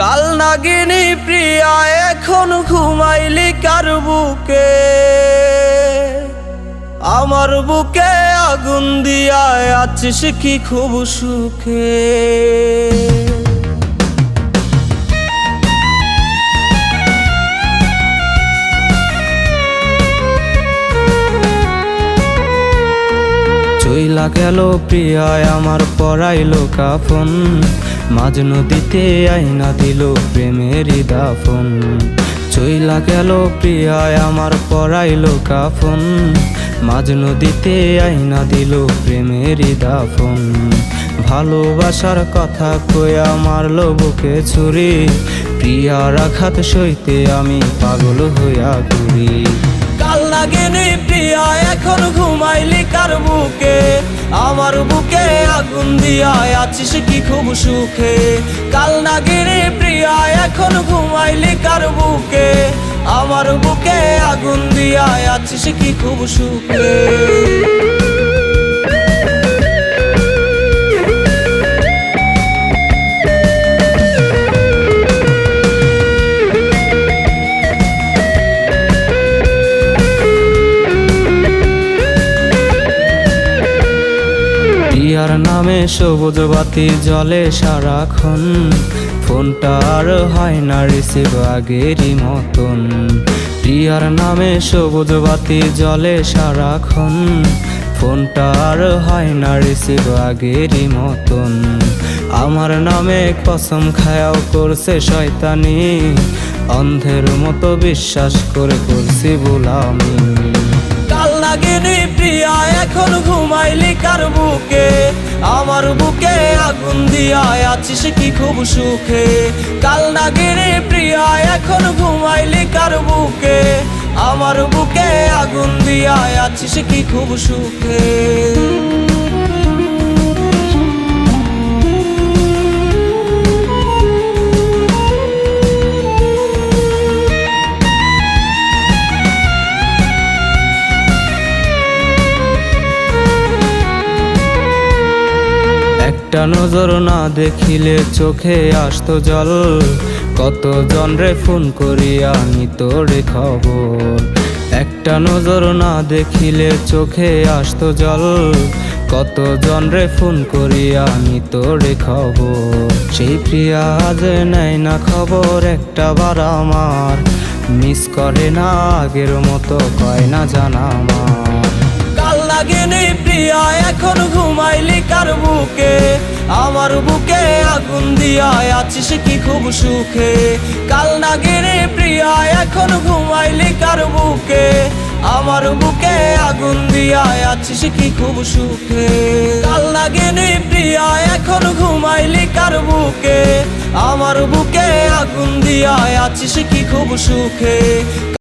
কাল নাগিনি প্রিয়া, এখন ঘুমাইলি কার বুকে? আমার বুকে আগুন দিয়া আছিস কি খুব সুখে? চইলা গেল প্রিয়ায়, আমার পড়াইলো কাফন। মাঝ নদীতে আইনা দিল প্রেমের দাফন। চইলা গেল প্রিয়ায়, আমার পড়াইলো কাফন। মাঝ নদীতে আইনা দিল প্রেমের দাফন। ভালোবাসার কথা কয়া মারলো বুকে ছুরি। প্রিয়ার আঘাত সইতে আমি পাগল হইয়া ঘুরি। লাগেনি প্রিয়া, এখন ঘুমাইলি কার বুকে? আমার বুকে আগুন দিয়া আছিস কি খুব সুখে? কাল নাগিনি প্রিয়া, এখন ঘুমাইলি কার বুকে? আমার বুকে আগুন দিয়া আছিস কি খুব সুখে? প্রিয়ার নামে সবুজ বাতি জলে সারাক্ষণ। ফোনটা আর হয় না রিসিভ আগেরই মতন। প্রিয়ার নামে সবুজ বাতি জলে সারাক্ষণ। ফোনটা আর হয় না রিসিভ আগেরই মতন। আমার নামে কসম খায়াও করছে শয়তানি। অন্ধের মতো বিশ্বাস করে করছি বলামি লাগেনি প্রিয়া, এখন ঘুমাইলি কার বুকে? আমার বুকে আগুন দিয়া আছিস কি খুব সুখে? কাল নাগিনি প্রিয়া, এখন ঘুমাইলি কার বুকে? আমার বুকে আগুন দিয়া আছিস কি খুব সুখে? একটা নজর না দেখিলে চোখে আসতো জল। কত রে ফোন করিয়া নিত রে খবর? একটা নজর না দেখিলে চোখে আসতো জল। কত রে ফোন করিয়া নিত রে খবর? সেই প্রিয়া যে নেয় না খবর একটা বার আমার। মিস করে না আগের মতো, কয় না জানা আমার। কাল লাগেনি প্রিয়া, এখন বুকে, আমার বুকে আগুন দিয়া আছিস কি খুব সুখে? কাল নাগিনি প্রিয়া, এখন ঘুমাইলি কার বুকে? আমার বুকে আগুন দিয়া আছিস কি খুব সুখে? কাল নাগিনি প্রিয়া, এখন ঘুমাইলি কার বুকে? আমার বুকে আগুন দিয়া আছিস কি খুব সুখে?